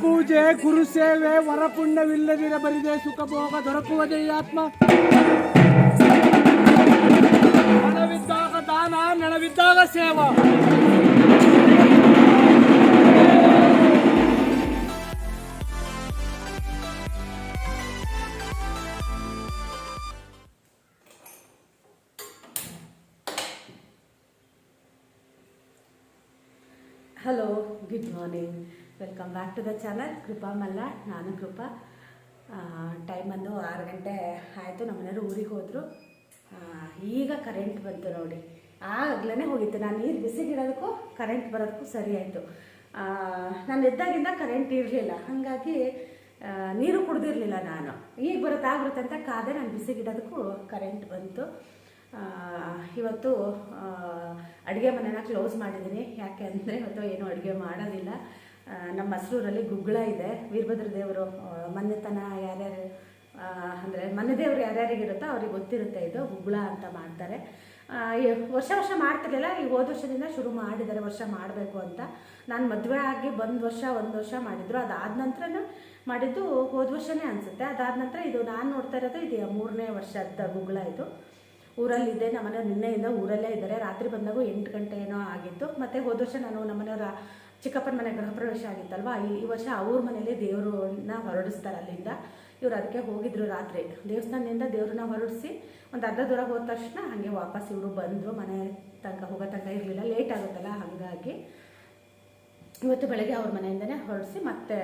ಪೂಜೆ ಗುರು ಸೇವೆ ವರಪುಣ್ಯವಿಲ್ಲದಿರಬರಿದೆ ಸುಖಭೋಗ ದೊರಕುವುದೇ ಆತ್ಮ ಹಣವಿದ್ದಾಗ ದಾನ ನೆಣವಿದ್ದಾಗ ಸೇವಾ hello good morning welcome back to the channel Krupa Malla ನಾನು ಕೃಪಾ ಟೈಮನ್ನು ಆರು ಗಂಟೆ ಆಯಿತು, ನಮ್ಮ ಮನೆಯವರು ಊರಿಗೆ ಹೋದರು. ಈಗ ಕರೆಂಟ್ ಬಂತು ನೋಡಿ. ಆಗ್ಲೇ ಹೋಗಿತ್ತು. ನಾನು ನೀರು ಬಿಸಿಗಿಡೋದಕ್ಕೂ ಕರೆಂಟ್ ಬರೋದಕ್ಕೂ ಸರಿ ಆಯಿತು. ನಾನು ಎದ್ದಾಗಿಂದ ಕರೆಂಟ್ ಇರಲಿಲ್ಲ. ಹಾಗಾಗಿ ನೀರು ಕುಡ್ದಿರಲಿಲ್ಲ ನಾನು. ಈಗ ಬರುತ್ತೆ ಆಗ್ಬರುತ್ತೆ ಅಂತ ಕಾದೆ ನಾನು ಬಿಸಿಗಿಡೋದಕ್ಕೂ ಕರೆಂಟ್ ಬಂತು. ಇವತ್ತು ಅಡುಗೆ ಮನೆನ ಕ್ಲೋಸ್ ಮಾಡಿದ್ದೀನಿ. ಯಾಕೆ ಅಂದರೆ ಇವತ್ತು ಏನೂ ಅಡುಗೆ ಮಾಡೋದಿಲ್ಲ. ನಮ್ಮ ಮಸರೂರಲ್ಲಿ ಗುಗ್ಗಳ ಇದೆ. ವೀರಭದ್ರ ದೇವರು ಮನೆತನ ಯಾರ್ಯಾರು ಅಂದರೆ ಮನೆ ದೇವರು ಯಾರ್ಯಾರಿಗಿರುತ್ತೋ ಅವ್ರಿಗೆ ಗೊತ್ತಿರುತ್ತೆ ಇದು. ಗುಗ್ಗಳ ಅಂತ ಮಾಡ್ತಾರೆ. ವರ್ಷ ವರ್ಷ ಮಾಡ್ತಿರಲಿಲ್ಲ. ಈ ಹೋದ ವರ್ಷದಿಂದ ಶುರು ಮಾಡಿದ್ದಾರೆ. ವರ್ಷ ಮಾಡಬೇಕು ಅಂತ. ನಾನು ಮದುವೆ ಆಗಿ ಬಂದು ವರ್ಷ, ಒಂದು ವರ್ಷ ಮಾಡಿದ್ರು. ಅದಾದ ನಂತರನೂ ಮಾಡಿದ್ದು ಹೋದ ವರ್ಷನೇ ಅನಿಸುತ್ತೆ. ಅದಾದ ನಂತರ ಇದು ನಾನು ನೋಡ್ತಾ ಇರೋದು ಇದು ಮೂರನೇ ವರ್ಷದ ಗುಗ್ಗಳ ಇದು. ಊರಲ್ಲಿದ್ದೆ ನಮ್ಮನೆ ನಿನ್ನೆಯಿಂದ ಊರಲ್ಲೇ ಇದ್ದಾರೆ. ರಾತ್ರಿ ಬಂದಾಗ ಎಂಟು ಗಂಟೆ ಏನೋ ಆಗಿತ್ತು. ಮತ್ತು ಹೋದ ವರ್ಷ ನಾನು ನಮ್ಮನೆಯವರ ಚಿಕ್ಕಪ್ಪನ ಮನೆ ಗೃಹ ಪ್ರವೇಶ ಆಗಿತ್ತಲ್ವ? ಈ ವರ್ಷ ಅವ್ರ ಮನೇಲಿ ದೇವ್ರನ್ನ ಹೊರಡಿಸ್ತಾರೆ ಅಲ್ಲಿಂದ. ಇವರು ಅದಕ್ಕೆ ಹೋಗಿದ್ರು ರಾತ್ರಿ. ದೇವಸ್ಥಾನದಿಂದ ದೇವ್ರನ್ನ ಹೊರಡಿಸಿ ಒಂದು ಅರ್ಧ ದೂರ ಹೋದ ತಕ್ಷಣ ಹಾಗೆ ವಾಪಸ್ ಇವರು ಬಂದರು. ಮನೆ ತನಕ, ಹೋಗೋ ತನಕ ಇರಲಿಲ್ಲ. ಲೇಟ್ ಆಗುತ್ತಲ್ಲ ಹಾಗಾಗಿ. ಇವತ್ತು ಬೆಳಗ್ಗೆ ಅವ್ರ ಮನೆಯಿಂದನೇ ಹೊರಡಿಸಿ ಮತ್ತೆ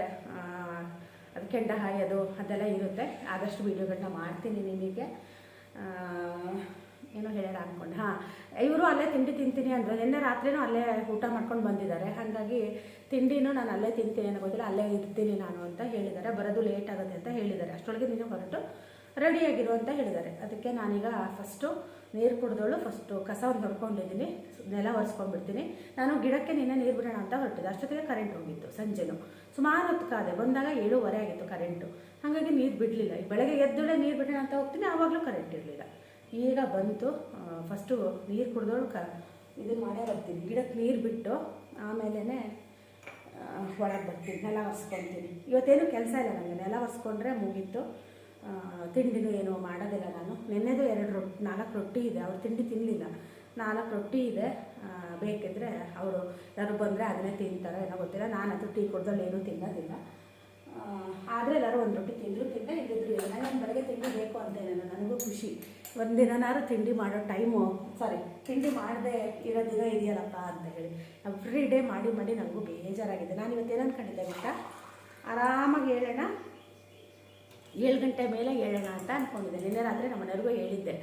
ಅದು ಕೆಂಡ ಹಾಯೋದು ಅದೆಲ್ಲ ಇರುತ್ತೆ. ಆದಷ್ಟು ವೀಡಿಯೋಗಳನ್ನ ಮಾಡ್ತೀನಿ ನಿಮಗೆ. ಏನೋ ಹೇಳೋಣ ಅಂದ್ಕೊಂಡು ಹಾಂ, ಇವರು ಅಲ್ಲೇ ತಿಂಡಿ ತಿಂತೀನಿ ಅಂದರೆ ನಿನ್ನೆ ರಾತ್ರಿನೂ ಅಲ್ಲೇ ಊಟ ಮಾಡ್ಕೊಂಡು ಬಂದಿದ್ದಾರೆ. ಹಾಗಾಗಿ ತಿಂಡಿನೂ ನಾನು ಅಲ್ಲೇ ತಿಂತೀನಿ ಏನೋ ಗೊತ್ತಿಲ್ಲ ಅಲ್ಲೇ ಇರ್ತೀನಿ ನಾನು ಅಂತ ಹೇಳಿದ್ದಾರೆ. ಬರೋದು ಲೇಟ್ ಆಗುತ್ತೆ ಅಂತ ಹೇಳಿದ್ದಾರೆ. ಅಷ್ಟರೊಳಗೆ ನೀನು ಹೊರಟು ರೆಡಿಯಾಗಿರು ಅಂತ ಹೇಳಿದ್ದಾರೆ. ಅದಕ್ಕೆ ನಾನೀಗ ಫಸ್ಟು ನೀರು ಕುಡ್ದೋಳು ಫಸ್ಟು ಕಸವನ್ನು ಹೊಡ್ಕೊಂಡಿದ್ದೀನಿ ನೆಲ ಒರೆಸ್ಕೊಂಡ್ಬಿಡ್ತೀನಿ. ನಾನು ಗಿಡಕ್ಕೆ ನಿನ್ನೆ ನೀರು ಬಿಡೋಣ ಅಂತ ಹೊರಟಿದ್ದೆ. ಅಷ್ಟೊತ್ತಿಗೆ ಕರೆಂಟ್ ಹೋಗಿತ್ತು ಸಂಜೆನು. ಸುಮಾರು ಹೊತ್ತು ಕಾದೆ, ಬಂದಾಗ ಏಳುವರೆ ಆಗಿತ್ತು ಕರೆಂಟು ಹಾಗಾಗಿ ನೀರು ಬಿಡಲಿಲ್ಲ. ಬೆಳಗ್ಗೆ ಎದ್ದೊಳೆ ನೀರು ಬಿಡೋಣ ಅಂತ ಹೋಗ್ತೀನಿ, ಆವಾಗಲೂ ಕರೆಂಟ್ ಇರಲಿಲ್ಲ. ಈಗ ಬಂತು ಫಸ್ಟು ನೀರು ಕುಡ್ದೋಳು ಕ ಇದನ್ನು ಮಾಡೇ ಬರ್ತೀನಿ. ಗಿಡಕ್ಕೆ ನೀರು ಬಿಟ್ಟು ಆಮೇಲೆ ಒಳಗೆ ಬರ್ತೀನಿ, ನೆಲ ಒರೆಸ್ಕೊತೀನಿ. ಇವತ್ತೇನು ಕೆಲಸ ಇಲ್ಲ ನನಗೆ ನೆಲ ಒರೆಸ್ಕೊಂಡ್ರೆ ಮುಗೀತು. ತಿಂಡಿನೂ ಏನು ಮಾಡೋದಿಲ್ಲ ನಾನು. ನಿನ್ನೆದು ಎರಡು ರೊಟ್ಟಿ ನಾಲ್ಕು ರೊಟ್ಟಿ ಇದೆ. ಅವ್ರು ತಿಂಡಿ ತಿನ್ನಲಿಲ್ಲ ನಾಲ್ಕು ರೊಟ್ಟಿ ಇದೆ ಬೇಕಿದ್ರೆ ಅವರು ಯಾರು ಬಂದರೆ ಅದನ್ನೇ ತಿಂತಾರೆ ಏನೋ ಗೊತ್ತಿಲ್ಲ. ನಾನು ಅದು ಟೀ ಕೊಡ್ದಲ್ಲಿ ಏನೂ ತಿನ್ನೋದಿಲ್ಲ. ಆದರೆ ಎಲ್ಲರೂ ಒಂದು ರೊಟ್ಟಿ ತಿಂದರೂ ತಿಂದೆ ಇಲ್ಲಿದ್ರು ಇಲ್ಲ ನಾನು ಬೆಳಗ್ಗೆ ತಿಂಡಿ ಬೇಕು ಅಂತ ಅಂತೇನೆ ನನಗೂ ಖುಷಿ. ಒಂದಿನಾರು ತಿಂಡಿ ಮಾಡೋ ಟೈಮು ಸಾರಿ ತಿಂಡಿ ಮಾಡದೆ ಇರೋ ದಿನ ಇದೆಯಲ್ಲಪ್ಪ ಅಂತ ಹೇಳಿ. ಎವ್ರಿ ಡೇ ಮಾಡಿ ಮಾಡಿ ನನಗೂ ಬೇಜಾರಾಗಿದೆ. ನಾನು ಇವತ್ತೇನು ಅಂದ್ಕೊಂಡಿದ್ದೆ ಗೊತ್ತಾ? ಆರಾಮಾಗಿ ಹೇಳೋಣ? ಏಳು ಗಂಟೆ ಮೇಲೆ ಹೇಳೋಣ ಅಂತ ಅಂದ್ಕೊಂಡಿದ್ದೆ ನಿನ್ನೆ ರಾತ್ರಿ ನಮ್ಮ ಮನೆಯವ್ರಿಗೂ ಹೇಳಿದ್ದೆ.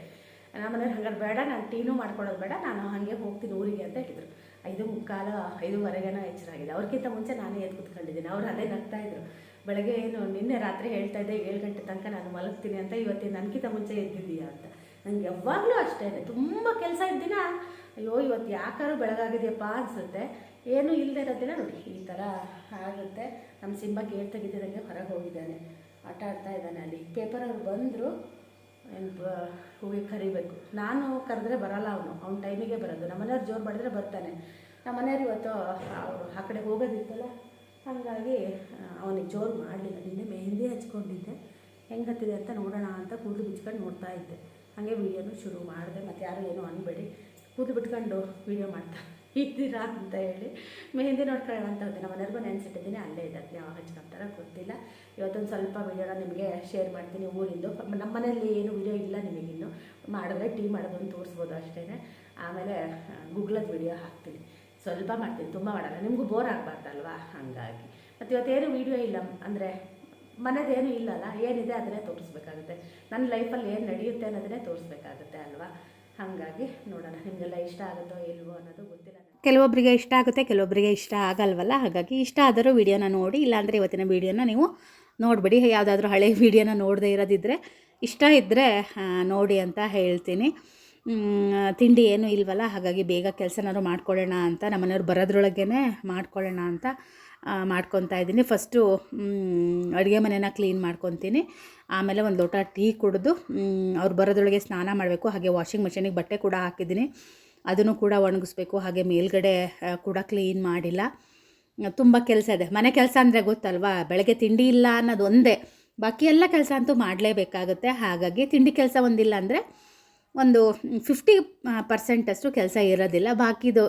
ನಮ್ಮ ಮನೆಯವ್ರು ಹಂಗಾರೆ ಬೇಡ, ನಾನು ಟೀನೂ ಮಾಡ್ಕೊಳ್ಳೋದು ಬೇಡ, ನಾನು ಹಾಗೆ ಹೋಗ್ತೀನಿ ಊರಿಗೆ ಅಂತ ಹೇಳಿದರು. ಐದು ಮುಕ್ಕಾಲ, ಐದುವರೆಗೇನೋ ಎಚ್ಚರಾಗಿದೆ ಅವ್ರಿಗಿಂತ ಮುಂಚೆ ನಾನೇ ಎದ್ದು ಕೂತ್ಕೊಂಡಿದ್ದೀನಿ. ಅವ್ರು ಅದೇ ನಗ್ತಾ ಇದ್ರು. ಬೆಳಗ್ಗೆ ಏನು, ನಿನ್ನೆ ರಾತ್ರಿ ಹೇಳ್ತಾ ಇದ್ದೆ, ಏಳು ಗಂಟೆ ತನಕ ನಾನು ಮಲಗ್ತೀನಿ ಅಂತ, ಇವತ್ತಿನ ನನಗಿಂತ ಮುಂಚೆ ಎದ್ದಿದ್ದೀಯಾ ಅಂತ. ನನಗೆ ಯಾವಾಗಲೂ ಅಷ್ಟೇ ತುಂಬ ಕೆಲಸ ಇದ್ದಿನ, ಅಯ್ಯೋ, ಇವತ್ತು ಯಾಕಾರು ಬೆಳಗಾಗಿದೆಯಪ್ಪ ಅನಿಸುತ್ತೆ. ಏನೂ ಇಲ್ಲದೆ ಇರೋದಿಲ್ಲ ನೋಡಿ, ಈ ಥರ ಆಗುತ್ತೆ. ನಮ್ಮ ಸಿಂಬ ಗೇಟ್ ತೆಗಿತಿದಂಗೆ ಹೊರಗೆ ಹೋಗಿದ್ದಾನೆ. ಆಟ ಆಡ್ತಾ ಇದ್ದಾನೆ ಅಲ್ಲಿ. ಪೇಪರ್ ಅವ್ರು ಬಂದರು. ಹೋಗಿ ಕರಿಬೇಕು. ನಾನು ಕರೆದ್ರೆ ಬರಲ್ಲ ಅವನು. ಅವ್ನ ಟೈಮಿಗೆ ಬರೋದು. ನಮ್ಮ ಮನೆಯವ್ರು ಜೋರು ಮಾಡಿದ್ರೆ ಬರ್ತಾನೆ. ನಮ್ಮ ಮನೆಯವ್ರು ಇವತ್ತು, ಆ ಕಡೆ ಹೋಗೋದಿತ್ತಲ್ಲ? ಹಾಗಾಗಿ ಅವನಿಗೆ ಜೋರು ಮಾಡಲಿಲ್ಲ. ನಿನ್ನೆ ಮೆಹಂದಿ ಹಚ್ಕೊಂಡಿದ್ದೆ. ಹೆಂಗೆ ಹತ್ತಿದೆ ಅಂತ ನೋಡೋಣ ಅಂತ ಕೂದಲು ಬಿಚ್ಕೊಂಡು ನೋಡ್ತಾ ಇದ್ದೆ. ಹಾಗೆ ವೀಡಿಯೋನು ಶುರು ಮಾಡಿದೆ. ಮತ್ತು ಯಾರು ಏನೂ ಅನ್ಬೇಡಿ. ಕೂದಲು ಬಿಟ್ಕೊಂಡು ವೀಡಿಯೋ ಮಾಡ್ತಾ ಇದ್ದೀರಾ ಅಂತ ಹೇಳಿ. ಮೆಹಂದಿ ನೋಡ್ಕೊಳ್ಳೋಣ ಅಂತ ಹೋದೆ ನಮ್ಮ ಮನೆಯವ್ರಿಗೂ ನೆನೆಸಿಟ್ಟಿದ್ದೀನಿ. ಅಲ್ಲೇ ಇದ್ದಾರೆ ಯಾವಾಗ ಹಚ್ಕೊಂತಾರ ಗೊತ್ತಿಲ್ಲ. ಇವತ್ತೊಂದು ಸ್ವಲ್ಪ ವೀಡಿಯೋನ ನಿಮಗೆ ಶೇರ್ ಮಾಡ್ತೀನಿ ಊರಿಂದು. ನಮ್ಮ ಮನೆಯಲ್ಲಿ ಏನು ವೀಡಿಯೋ ಇಲ್ಲ ನಿಮಗಿನ್ನು ಮಾಡಿದ್ರೆ ಟೀ ಮಾಡೋದನ್ನು ತೋರಿಸ್ಬೋದು ಅಷ್ಟೇ ಆಮೇಲೆ ಗೂಗ್ಲದ ವೀಡಿಯೋ ಹಾಕ್ತೀನಿ. ಸ್ವಲ್ಪ ಮಾಡ್ತೀನಿ. ತುಂಬ ಮಾಡಲ್ಲ. ನಿಮಗೂ ಬೋರ್ ಆಗಬಾರ್ದಲ್ವಾ? ಹಾಗಾಗಿ. ಮತ್ತು ಇವತ್ತೇನು ವೀಡಿಯೋ ಇಲ್ಲ. ಅಂದರೆ ಮನೇದೇನು ಇಲ್ಲಲ್ಲ ಏನಿದೆ ಅದನ್ನೇ ತೋರಿಸ್ಬೇಕಾಗುತ್ತೆ. ನನ್ನ ಲೈಫಲ್ಲಿ ಏನು ನಡೆಯುತ್ತೆ ಅನ್ನೋದನ್ನೇ ತೋರಿಸ್ಬೇಕಾಗುತ್ತೆ ಅಲ್ವಾ? ಹಾಗಾಗಿ ನೋಡೋಣ. ನಿಮಗೆಲ್ಲ ಇಷ್ಟ ಆಗುತ್ತೋ ಇಲ್ವೋ ಅನ್ನೋದು ಗೊತ್ತಿಲ್ಲ. ಕೆಲವೊಬ್ಬರಿಗೆ ಇಷ್ಟ ಆಗುತ್ತೆ ಕೆಲವೊಬ್ಬರಿಗೆ ಇಷ್ಟ ಆಗಲ್ವಲ್ಲ? ಹಾಗಾಗಿ ಇಷ್ಟ ಆದರೂ ವೀಡಿಯೋನ ನೋಡಿ, ಇಲ್ಲಾಂದರೆ ಇವತ್ತಿನ ವೀಡಿಯೋನ ನೀವು ನೋಡಿಬಿಡಿ. ಯಾವುದಾದ್ರೂ ಹಳೆ ವೀಡಿಯೋನ ನೋಡದೇ ಇರೋದಿದ್ದರೆ ಇಷ್ಟ ಇದ್ದರೆ ನೋಡಿ ಅಂತ ಹೇಳ್ತೀನಿ. ತಿಂಡಿ ಏನೂ ಇಲ್ವಲ್ಲ? ಹಾಗಾಗಿ ಬೇಗ ಕೆಲಸನಾದ್ರು ಮಾಡ್ಕೊಳ್ಳೋಣ ಅಂತ, ನಮ್ಮನೆಯವ್ರು ಬರೋದ್ರೊಳಗೇ ಮಾಡ್ಕೊಳ್ಳೋಣ ಅಂತ ಮಾಡ್ಕೊತಾ ಇದ್ದೀನಿ. ಫಸ್ಟು ಅಡುಗೆ ಮನೆನ ಕ್ಲೀನ್ ಮಾಡ್ಕೊತೀನಿ. ಆಮೇಲೆ ಒಂದು ಲೋಟ ಟೀ ಕುಡಿದು ಅವ್ರು ಬರೋದ್ರೊಳಗೆ ಸ್ನಾನ ಮಾಡಬೇಕು. ಹಾಗೆ ವಾಷಿಂಗ್ ಮಿಷಿನಿಗೆ ಬಟ್ಟೆ ಕೂಡ ಹಾಕಿದ್ದೀನಿ. ಅದನ್ನು ಕೂಡ ಒಣಗಿಸ್ಬೇಕು. ಹಾಗೆ ಮೇಲ್ಗಡೆ ಕೂಡ ಕ್ಲೀನ್ ಮಾಡಿಲ್ಲ. ತುಂಬ ಕೆಲಸ ಇದೆ. ಮನೆ ಕೆಲಸ ಅಂದರೆ ಗೊತ್ತಲ್ವಾ? ಬೆಳಗ್ಗೆ ತಿಂಡಿ ಇಲ್ಲ ಅನ್ನೋದು ಒಂದೇ. ಬಾಕಿ ಎಲ್ಲ ಕೆಲಸ ಅಂತೂ ಮಾಡಲೇಬೇಕಾಗುತ್ತೆ. ಹಾಗಾಗಿ ತಿಂಡಿ ಕೆಲಸ ಒಂದಿಲ್ಲ ಅಂದರೆ ಒಂದು ಫಿಫ್ಟಿ ಪರ್ಸೆಂಟಷ್ಟು ಕೆಲಸ ಇರೋದಿಲ್ಲ. ಬಾಕಿದು,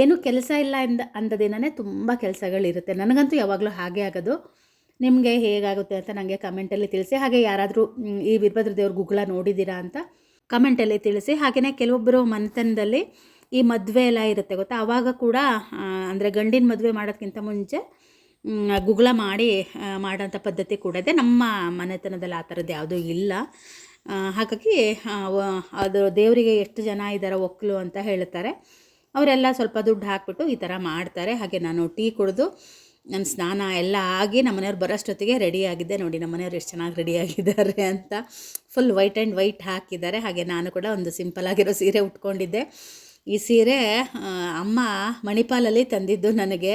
ಏನು ಕೆಲಸ ಇಲ್ಲ ಎಂದ, ಅಂದ ದಿನವೇ ತುಂಬ ಕೆಲಸಗಳಿರುತ್ತೆ. ನನಗಂತೂ ಯಾವಾಗಲೂ ಹಾಗೆ ಆಗೋದು. ನಿಮಗೆ ಹೇಗಾಗುತ್ತೆ ಅಂತ ನನಗೆ ಕಮೆಂಟಲ್ಲಿ ತಿಳಿಸಿ. ಹಾಗೆ ಯಾರಾದರೂ ಈ ವೀರಭದ್ರ ದೇವ್ರ ಗುಗ್ಗಳ ನೋಡಿದ್ದೀರಾ ಅಂತ ಕಮೆಂಟಲ್ಲಿ ತಿಳಿಸಿ. ಹಾಗೆಯೇ ಕೆಲವೊಬ್ಬರು ಮನೆತನದಲ್ಲಿ ಈ ಮದುವೆ ಎಲ್ಲ ಇರುತ್ತೆ ಗೊತ್ತಾ? ಆವಾಗ ಕೂಡ ಅಂದರೆ ಗಂಡಿನ ಮದುವೆ ಮಾಡೋದಕ್ಕಿಂತ ಮುಂಚೆ ಗುಗ್ಳ ಗುಗ್ಗಳ ಮಾಡಿ ಮಾಡೋಂಥ ಪದ್ಧತಿ ಕೂಡ ಇದೆ. ನಮ್ಮ ಮನೆತನದಲ್ಲಿ ಆ ಥರದ್ದು ಯಾವುದೂ ಇಲ್ಲ. ಹಾಗಾಗಿ ಅದು ದೇವರಿಗೆ ಎಷ್ಟು ಜನ ಇದ್ದಾರೆ ಒಕ್ಕಲು ಅಂತ ಹೇಳ್ತಾರೆ. ಅವರೆಲ್ಲ ಸ್ವಲ್ಪ ದುಡ್ಡು ಹಾಕ್ಬಿಟ್ಟು ಈ ಥರ ಮಾಡ್ತಾರೆ. ಹಾಗೆ ನಾನು ಟೀ ಕುಡಿದು ನನ್ನ ಸ್ನಾನ ಎಲ್ಲ ಆಗಿ ನಮ್ಮ ಮನೆಯವ್ರು ಬರೋಷ್ಟೊತ್ತಿಗೆ ರೆಡಿ ಆಗಿದ್ದೆ. ನೋಡಿ, ನಮ್ಮ ಮನೆಯವ್ರು ಎಷ್ಟು ಚೆನ್ನಾಗಿ ರೆಡಿ ಆಗಿದ್ದಾರೆ ಅಂತ ಫುಲ್ ವೈಟ್ ಆ್ಯಂಡ್ ವೈಟ್ ಹಾಕಿದ್ದಾರೆ. ಹಾಗೆ ನಾನು ಕೂಡ ಒಂದು ಸಿಂಪಲ್ ಆಗಿರೋ ಸೀರೆ ಉಟ್ಕೊಂಡಿದ್ದೆ. ಈ ಸೀರೆ ಅಮ್ಮ ಮಣಿಪಾಲಲ್ಲಿ ತಂದಿದ್ದು ನನಗೆ.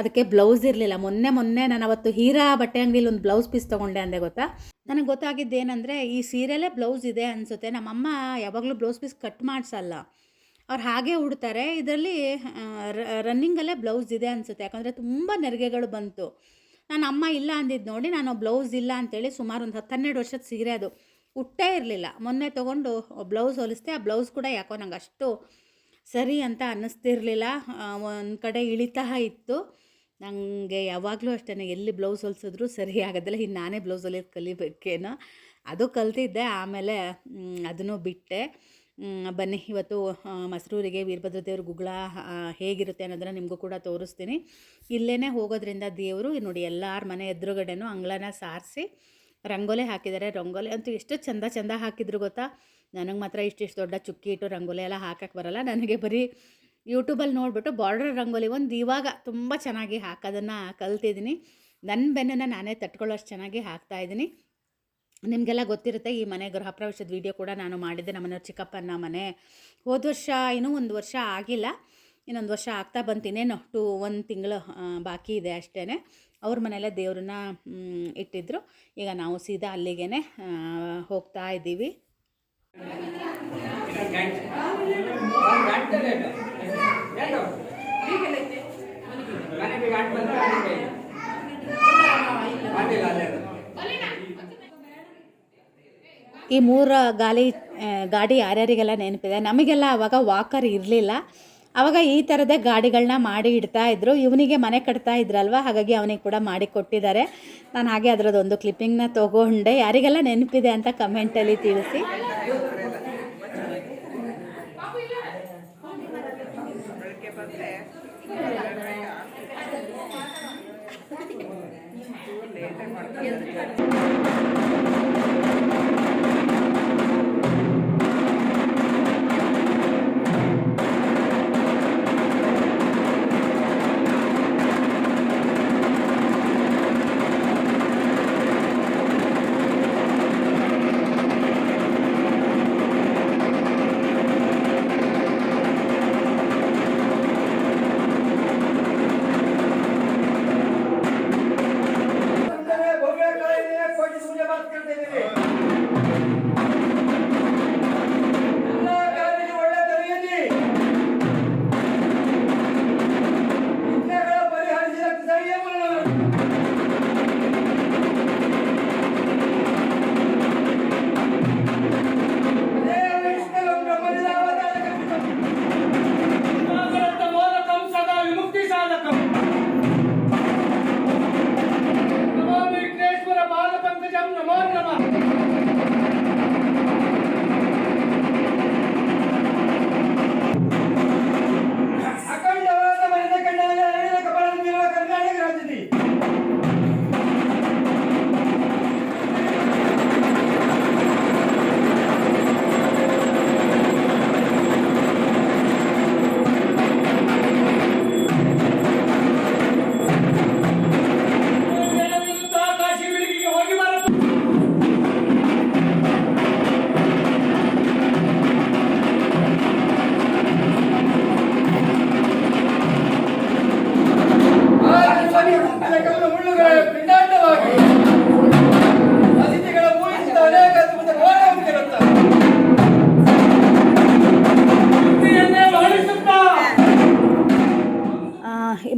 ಅದಕ್ಕೆ ಬ್ಲೌಸ್ ಇರಲಿಲ್ಲ. ಮೊನ್ನೆ ಮೊನ್ನೆ ನಾನು ಅವತ್ತು ಹೀರಾ ಬಟ್ಟೆ ಅಂಗಡಿಲಿ ಒಂದು ಬ್ಲೌಸ್ ಪೀಸ್ ತೊಗೊಂಡೆ ಅಂದೆ ಗೊತ್ತಾ? ನನಗೆ ಗೊತ್ತಾಗಿದ್ದೇನೆಂದರೆ ಈ ಸೀರೆಲೇ ಬ್ಲೌಸ್ ಇದೆ ಅನಿಸುತ್ತೆ. ನಮ್ಮಮ್ಮ ಯಾವಾಗಲೂ ಬ್ಲೌಸ್ ಪೀಸ್ ಕಟ್ ಮಾಡಿಸಲ್ಲ. ಅವ್ರು ಹಾಗೆ ಉಡ್ತಾರೆ. ಇದರಲ್ಲಿ ರನ್ನಿಂಗಲ್ಲೇ ಬ್ಲೌಸ್ ಇದೆ ಅನಿಸುತ್ತೆ. ಯಾಕಂದರೆ ತುಂಬ ನೆರಿಗೆಗಳು ಬಂತು. ನಾನು ಅಮ್ಮ ಇಲ್ಲ ಅಂದಿದ್ದು ನೋಡಿ ನಾನು ಬ್ಲೌಸ್ ಇಲ್ಲ ಅಂತೇಳಿ ಸುಮಾರು ಒಂದು ಹತ್ತು ಹನ್ನೆರಡು ವರ್ಷದ ಸೀರೆ ಅದು. ಉಟ್ಟೇ ಇರಲಿಲ್ಲ. ಮೊನ್ನೆ ತೊಗೊಂಡು ಬ್ಲೌಸ್ ಹೊಲಿಸ್ದೆ, ಆ ಬ್ಲೌಸ್ ಕೂಡ ಯಾಕೋ ನಂಗೆ ಅಷ್ಟು ಸರಿ ಅಂತ ಅನ್ನಿಸ್ತಿರ್ಲಿಲ್ಲ. ಒಂದು ಕಡೆ ಇಳಿತಾ ಇತ್ತು. ನನಗೆ ಯಾವಾಗಲೂ ಅಷ್ಟೇ ಎಲ್ಲಿ ಬ್ಲೌಸ್ ಹೊಲಿಸಿದ್ರು ಸರಿ ಆಗೋದಿಲ್ಲ ಇನ್ನು ನಾನೇ ಬ್ಲೌಸ್ ಹೊಲಿಯೋದು ಕಲಿಬೇಕೇನೋ. ಅದು ಕಲ್ತಿದ್ದೆ, ಆಮೇಲೆ ಅದನ್ನು ಬಿಟ್ಟೆ. ಬನ್ನಿ, ಇವತ್ತು ಮಸರೂರಿಗೆ ವೀರಭದ್ರ ದೇವ್ರ ಗುಗ್ಗಳ ಹೇಗಿರುತ್ತೆ ಅನ್ನೋದನ್ನು ನಿಮಗೂ ಕೂಡ ತೋರಿಸ್ತೀನಿ. ಇಲ್ಲೇ ಹೋಗೋದ್ರಿಂದ ದೇವರು, ನೋಡಿ, ಎಲ್ಲರ ಮನೆ ಎದುರುಗಡೆನೂ ಅಂಗಳನ ಸಾರಿಸಿ ರಂಗೋಲಿ ಹಾಕಿದ್ದಾರೆ. ರಂಗೋಲಿ ಅಂತೂ ಎಷ್ಟು ಚಂದ ಚಂದ ಹಾಕಿದ್ರು ಗೊತ್ತಾ? ನನಗೆ ಮಾತ್ರ ಇಷ್ಟಿಷ್ಟು ದೊಡ್ಡ ಚುಕ್ಕಿ ಇಟ್ಟು ರಂಗೋಲಿ ಎಲ್ಲ ಹಾಕಕ್ಕೆ ಬರಲ್ಲ. ನನಗೆ ಬರೀ ಯೂಟ್ಯೂಬಲ್ಲಿ ನೋಡಿಬಿಟ್ಟು ಬಾರ್ಡರ್ ರಂಗೋಲಿ ಒಂದು ಇವಾಗ ತುಂಬ ಚೆನ್ನಾಗಿ ಹಾಕೋದನ್ನು ಕಲ್ತಿದ್ದೀನಿ. ನನ್ನ ಬೆನ್ನನ್ನು ನಾನೇ ತಟ್ಕೊಳ್ಳೋಷ್ಟು ಚೆನ್ನಾಗಿ ಹಾಕ್ತಾಯಿದ್ದೀನಿ ನಿಮಗೆಲ್ಲ ಗೊತ್ತಿರುತ್ತೆ ಈ ಮನೆ ಗೃಹ ಪ್ರವೇಶದ ವಿಡಿಯೋ ಕೂಡ ನಾನು ಮಾಡಿದ್ದೆ. ನಮ್ಮನೆಯವ್ರ ಚಿಕ್ಕಪ್ಪನ ಮನೆ. ಹೋದ ವರ್ಷ ಇನ್ನೂ ಒಂದು ವರ್ಷ ಆಗಿಲ್ಲ. ಇನ್ನೊಂದು ವರ್ಷ ಆಗ್ತಾ ಬಂತಿನೇನು? ಟು, ಒಂದು ತಿಂಗಳು ಬಾಕಿ ಇದೆ ಅಷ್ಟೇ ಅವ್ರ ಮನೆಯಲ್ಲೇ ದೇವ್ರನ್ನ ಇಟ್ಟಿದ್ರು. ಈಗ ನಾವು ಸೀದಾ ಅಲ್ಲಿಗೆ ಹೋಗ್ತಾ ಇದ್ದೀವಿ. ಈ ಮೂರು ಗಾಲಿ ಗಾಡಿ ಯಾರ್ಯಾರಿಗೆಲ್ಲ ನೆನಪಿದೆ? ನಮಗೆಲ್ಲ ಅವಾಗ ವಾಕರ್ ಇರಲಿಲ್ಲ. ಅವಾಗ ಈ ಥರದೇ ಗಾಡಿಗಳನ್ನ ಮಾಡಿ ಇಡ್ತಾ ಇದ್ರು. ಇವನಿಗೆ ಮನೆ ಕಟ್ತಾ ಇದ್ರಲ್ವ? ಹಾಗಾಗಿ ಅವನಿಗೆ ಕೂಡ ಮಾಡಿ ಕೊಟ್ಟಿದ್ದಾರೆ. ನಾನು ಹಾಗೆ ಅದರದ್ದೊಂದು ಕ್ಲಿಪ್ಪಿಂಗ್ನ ತೊಗೊಂಡೆ. ಯಾರಿಗೆಲ್ಲ ನೆನಪಿದೆ ಅಂತ ಕಮೆಂಟಲ್ಲಿ ತಿಳಿಸಿ.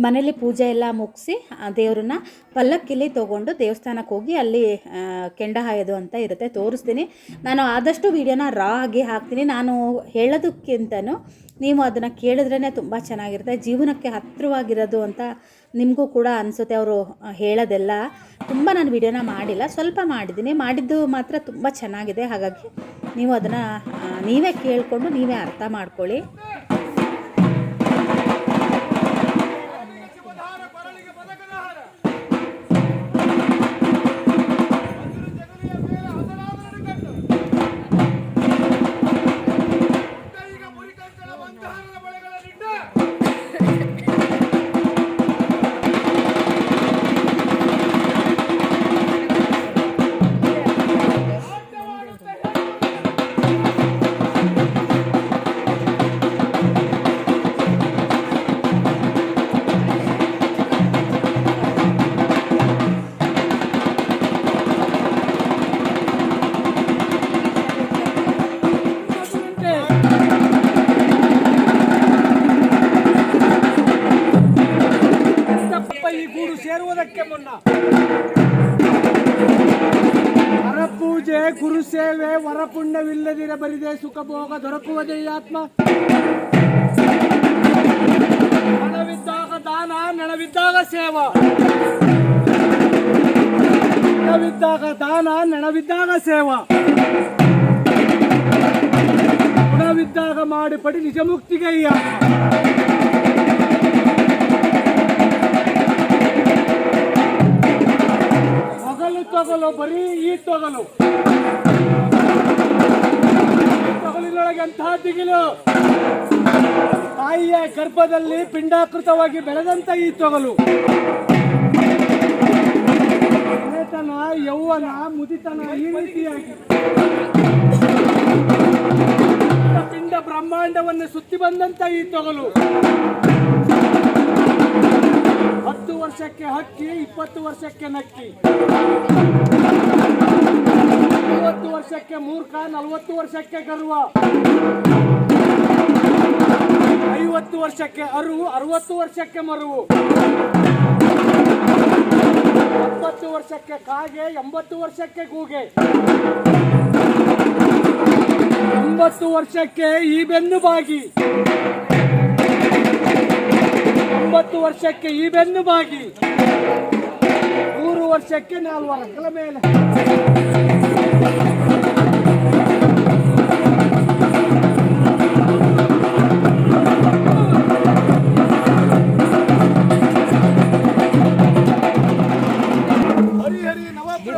ಮನೇಲಿ ಪೂಜೆ ಎಲ್ಲ ಮುಗಿಸಿ ದೇವ್ರನ್ನ ಪಲ್ಲಕ್ಕಿಲಿ ತೊಗೊಂಡು ದೇವಸ್ಥಾನಕ್ಕೆ ಹೋಗಿ ಅಲ್ಲಿ ಕೆಂಡ ಹಾಯೋದು ಅಂತ ಇರುತ್ತೆ. ತೋರಿಸ್ತೀನಿ. ನಾನು ಆದಷ್ಟು ವೀಡಿಯೋನ ರಾ ಆಗಿ ಹಾಕ್ತೀನಿ. ನಾನು ಹೇಳೋದಕ್ಕಿಂತನೂ ನೀವು ಅದನ್ನು ಕೇಳಿದ್ರೇ ತುಂಬ ಚೆನ್ನಾಗಿರುತ್ತೆ. ಜೀವನಕ್ಕೆ ಹತ್ತಿರವಾಗಿರೋದು ಅಂತ ನಿಮಗೂ ಕೂಡ ಅನಿಸುತ್ತೆ. ಅವರು ಹೇಳೋದೆಲ್ಲ ತುಂಬ ನಾನು ವಿಡಿಯೋನ ಮಾಡಿಲ್ಲ. ಸ್ವಲ್ಪ ಮಾಡಿದ್ದೀನಿ. ಮಾಡಿದ್ದು ಮಾತ್ರ ತುಂಬ ಚೆನ್ನಾಗಿದೆ. ಹಾಗಾಗಿ ನೀವು ಅದನ್ನು ನೀವೇ ಕೇಳಿಕೊಂಡು ನೀವೇ ಅರ್ಥ ಮಾಡ್ಕೊಳ್ಳಿ. ಭೋಗ ದೊರಕುವುದೇ ಆತ್ಮ. ಹಣವಿದ್ದಾಗ ದಾನ ನೆಣವಿದ್ದಾಗ ಸೇವಾ. ಹಣವಿದ್ದಾಗ ದಾನ ನೆಣವಿದ್ದಾಗ ಸೇವಾ. ಗುಣವಿದ್ದಾಗ ಮಾಡಿ ಪಡಿ ನಿಜ ಮುಕ್ತಿಗೆ ಮೊಗಲು ತೊಗಲು ಬರೀ ಈ ತೊಗಲು. ಈ ಅಂತಹ ದಿಗಿಲು. ತಾಯಿಯ ಗರ್ಭದಲ್ಲಿ ಪಿಂಡಾಕೃತವಾಗಿ ಬೆಳೆದಂತ ಈ ತೊಗಲು. ಮನೆತನ ಯೌವನ, ಮುದಿತನ ಈ ರೀತಿಯಾಗಿ. ಪಿಂಡ ಬ್ರಹ್ಮಾಂಡವನ್ನು ಸುತ್ತಿ ಬಂದಂತ ಈ ತೊಗಲು. ಹತ್ತು ವರ್ಷಕ್ಕೆ ಹಕ್ಕಿ, ಇಪ್ಪತ್ತು ವರ್ಷಕ್ಕೆ ನಕ್ಕಿ. ಮೂವತ್ತು ವರ್ಷಕ್ಕೆ ಮೂರ್ಖ, ನಲವತ್ತು ವರ್ಷಕ್ಕೆ ಗರ್ವ. ಐವತ್ತು ವರ್ಷಕ್ಕೆ ಅರುವು, ಅರವತ್ತು ವರ್ಷಕ್ಕೆ ಮರುವು. ಎಪ್ಪತ್ತು ವರ್ಷಕ್ಕೆ ಕಾಗೆ, ಎಂಬತ್ತು ವರ್ಷಕ್ಕೆ ಕೂಗೆ ಎಂಬತ್ತು ವರ್ಷಕ್ಕೆ ಈ ಬೆನ್ನು ಬಾಗಿ. ಒಂಬತ್ತು ವರ್ಷಕ್ಕೆ ಈ ಬೆನ್ನು ಬಾಗಿ. ಮೂರು ವರ್ಷಕ್ಕೆ ನಾಲ್ವರ ಮೇಲೆ.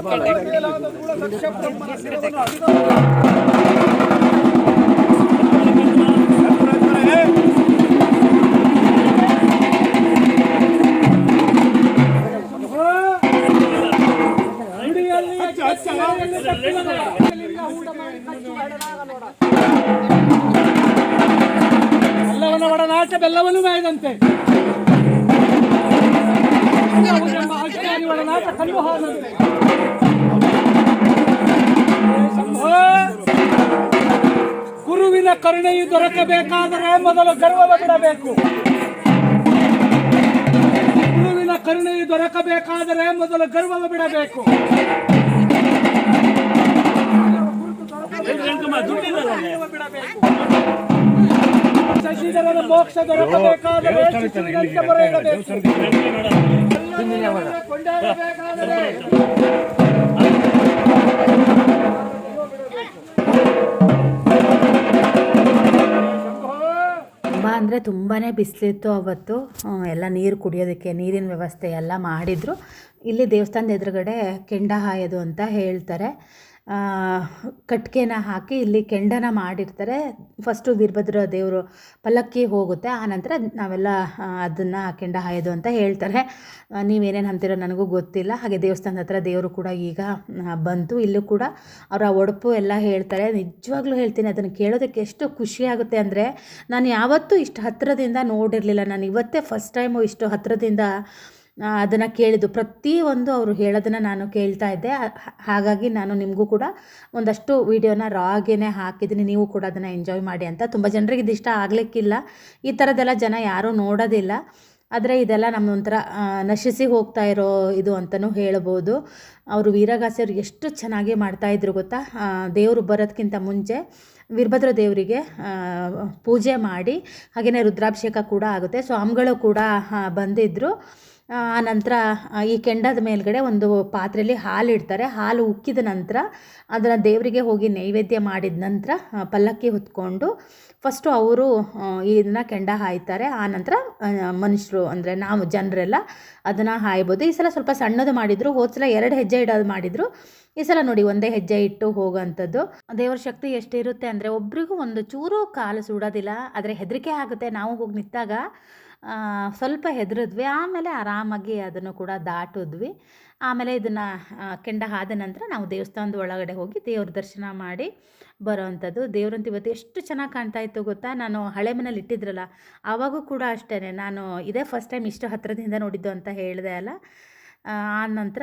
ಲಕ್ಷ ಗುರುವಿನ ಕರುಣೆಯು ದೊರಕಬೇಕಾದರೆ ಮೊದಲು ಗರ್ವವ ಬಿಡಬೇಕು ಗುರುವಿನ ಕರುಣೆಯು ದೊರಕಬೇಕಾದರೆ ಮೊದಲು ಗರ್ವವ ಬಿಡಬೇಕು ಗರ್ವ ಬಿಡಬೇಕು ಶಶಿಧರನ ಮೋಕ್ಷ ದೊರಕಬೇಕಾದರೆ ಶಿಶುವಿನಂತೆ ಮೊರೆ ಇಡಬೇಕು ಎಲ್ಲವನ್ನೂ ಕೊಂಡಾಡಬೇಕಾದರೆ ತುಂಬ ಅಂದರೆ ತುಂಬಾ ಬಿಸಿಲಿತ್ತು ಅವತ್ತು. ಎಲ್ಲ ನೀರು ಕುಡಿಯೋದಕ್ಕೆ, ನೀರಿನ ವ್ಯವಸ್ಥೆ ಎಲ್ಲ ಮಾಡಿದರು. ಇಲ್ಲಿ ದೇವಸ್ಥಾನದ ಎದುರುಗಡೆ ಕೆಂಡ ಹಾಯೋದು ಅಂತ ಹೇಳ್ತಾರೆ. ಆ, ಕಟ್ಗೆನ ಹಾಕಿ ಇಲ್ಲಿ ಕೆಂಡನ ಮಾಡಿರ್ತಾರೆ. ಫಸ್ಟು ವೀರಭದ್ರ ದೇವರು ಪಲ್ಲಕ್ಕಿ ಹೋಗುತ್ತೆ. ಆನಂತರ ನಾವೆಲ್ಲ ಅದನ್ನು ಕೆಂಡ ಹಾಯೋದು ಅಂತ ಹೇಳ್ತಾರೆ. ನೀವೇನೇನು ಅಂತೀರೋ ನನಗೂ ಗೊತ್ತಿಲ್ಲ. ಹಾಗೆ ದೇವಸ್ಥಾನದ ಹತ್ರ ದೇವರು ಕೂಡ ಈಗ ಬಂತು. ಇಲ್ಲೂ ಕೂಡ ಅವರ ಒಡಪು ಎಲ್ಲ ಹೇಳ್ತಾರೆ. ನಿಜವಾಗ್ಲೂ ಹೇಳ್ತೀನಿ ಅದನ್ನು ಕೇಳೋದಕ್ಕೆ ಎಷ್ಟು ಖುಷಿ ಆಗುತ್ತೆ ಅಂದರೆ ನಾನು ಯಾವತ್ತೂ ಇಷ್ಟು ಹತ್ತಿರದಿಂದ ನೋಡಿರಲಿಲ್ಲ. ನಾನು ಇವತ್ತೇ ಫಸ್ಟ್ ಟೈಮು ಇಷ್ಟು ಹತ್ತಿರದಿಂದ ಅದನ್ನು ಕೇಳಿದ್ದು. ಪ್ರತಿಯೊಂದು ಅವರು ಹೇಳೋದನ್ನು ನಾನು ಕೇಳ್ತಾ ಇದ್ದೆ. ಹಾಗಾಗಿ ನಾನು ನಿಮಗೂ ಕೂಡ ಒಂದಷ್ಟು ವೀಡಿಯೋನ ರಾಗೇನೆ ಹಾಕಿದ್ದೀನಿ. ನೀವು ಕೂಡ ಅದನ್ನು ಎಂಜಾಯ್ ಮಾಡಿ ಅಂತ. ತುಂಬ ಜನರಿಗೆ ಇದು ಇಷ್ಟ ಆಗಲಿಕ್ಕಿಲ್ಲ. ಈ ಥರದ್ದೆಲ್ಲ ಜನ ಯಾರೂ ನೋಡೋದಿಲ್ಲ. ಆದರೆ ಇದೆಲ್ಲ ನಮ್ಮ ಒಂಥರ ನಶಿಸಿ ಹೋಗ್ತಾ ಇರೋ ಇದು ಅಂತಲೂ ಹೇಳ್ಬೋದು. ಅವರು ವೀರಗಾಸೆಯವರು ಎಷ್ಟು ಚೆನ್ನಾಗಿ ಮಾಡ್ತಾಯಿದ್ರು ಗೊತ್ತಾ? ದೇವರು ಬರೋದಕ್ಕಿಂತ ಮುಂಚೆ ವೀರಭದ್ರ ದೇವರಿಗೆ ಪೂಜೆ ಮಾಡಿ ಹಾಗೆಯೇ ರುದ್ರಾಭಿಷೇಕ ಕೂಡ ಆಗುತ್ತೆ. ಸ್ವಾಮಿಗಳು ಕೂಡ ಬಂದಿದ್ದರು ಆ ನಂತರ ಈ ಕೆಂಡದ ಮೇಲ್ಗಡೆ ಒಂದು ಪಾತ್ರೆಯಲ್ಲಿ ಹಾಲು ಇಡ್ತಾರೆ ಹಾಲು ಉಕ್ಕಿದ ನಂತರ ಅದನ್ನು ದೇವರಿಗೆ ಹೋಗಿ ನೈವೇದ್ಯ ಮಾಡಿದ ನಂತರ ಪಲ್ಲಕ್ಕಿ ಹೊತ್ಕೊಂಡು ಫಸ್ಟು ಅವರು ಇದನ್ನು ಕೆಂಡ ಹಾಯ್ತಾರೆ. ಆ ನಂತರ ಮನುಷ್ಯರು, ಅಂದರೆ ನಾವು ಜನರೆಲ್ಲ ಅದನ್ನು ಹಾಯ್ಬೋದು. ಈ ಸಲ ಸ್ವಲ್ಪ ಸಣ್ಣದು ಮಾಡಿದರು. ಹೋದ ಸಲ ಎರಡು ಹೆಜ್ಜೆ ಇಡೋದು ಮಾಡಿದರು. ಈ ಸಲ ನೋಡಿ ಒಂದೇ ಹೆಜ್ಜೆ ಇಟ್ಟು ಹೋಗೋವಂಥದ್ದು. ದೇವರ ಶಕ್ತಿ ಎಷ್ಟಿರುತ್ತೆ ಅಂದರೆ ಒಬ್ರಿಗೂ ಒಂದು ಚೂರು ಕಾಲು ಸುಡೋದಿಲ್ಲ, ಆದರೆ ಹೆದರಿಕೆ ಆಗುತ್ತೆ. ನಾವು ಹೋಗಿ ನಿಂತಾಗ ಸ್ವಲ್ಪ ಹೆದರಿದ್ವಿ, ಆಮೇಲೆ ಆರಾಮಾಗಿ ಅದನ್ನು ಕೂಡ ದಾಟಿದ್ವಿ. ಆಮೇಲೆ ಇದನ್ನು ಕೆಂಡ ಆದ ನಂತರ ನಾವು ದೇವಸ್ಥಾನದ ಒಳಗಡೆ ಹೋಗಿ ದೇವ್ರ ದರ್ಶನ ಮಾಡಿ ಬರೋವಂಥದ್ದು. ದೇವ್ರಂತ ಇವತ್ತು ಎಷ್ಟು ಚೆನ್ನಾಗಿ ಕಾಣ್ತಾ ಇತ್ತು ಗೊತ್ತಾ? ನಾನು ಹಳೆ ಮನೇಲಿ ಇಟ್ಟಿದ್ರಲ್ಲ, ಆವಾಗೂ ಕೂಡ ಅಷ್ಟೇ ನಾನು ಇದೇ ಫಸ್ಟ್ ಟೈಮ್ ಇಷ್ಟು ಹತ್ತಿರದಿಂದ ನೋಡಿದ್ದು ಅಂತ ಹೇಳಿದೆ ಅಲ್ಲ. ಆ ನಂತರ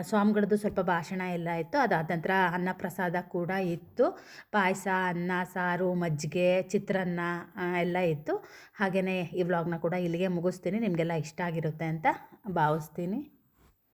ಸ್ವಾಮಿಗಳದ್ದು ಸ್ವಲ್ಪ ಭಾಷಣ ಎಲ್ಲ ಇತ್ತು ಅದಾದ ನಂತರ ಅನ್ನ ಪ್ರಸಾದ ಕೂಡ ಇತ್ತು. ಪಾಯಸ, ಅನ್ನ, ಸಾರು, ಮಜ್ಜಿಗೆ, ಚಿತ್ರಾನ್ನ ಎಲ್ಲ ಇತ್ತು. ಹಾಗೆಯೇ ಈ ವ್ಲಾಗ್ನ ಕೂಡ ಇಲ್ಲಿಗೆ ಮುಗಿಸ್ತೀನಿ. ನಿಮಗೆಲ್ಲ ಇಷ್ಟ ಆಗಿರುತ್ತೆ ಅಂತ ಭಾವಿಸ್ತೀನಿ.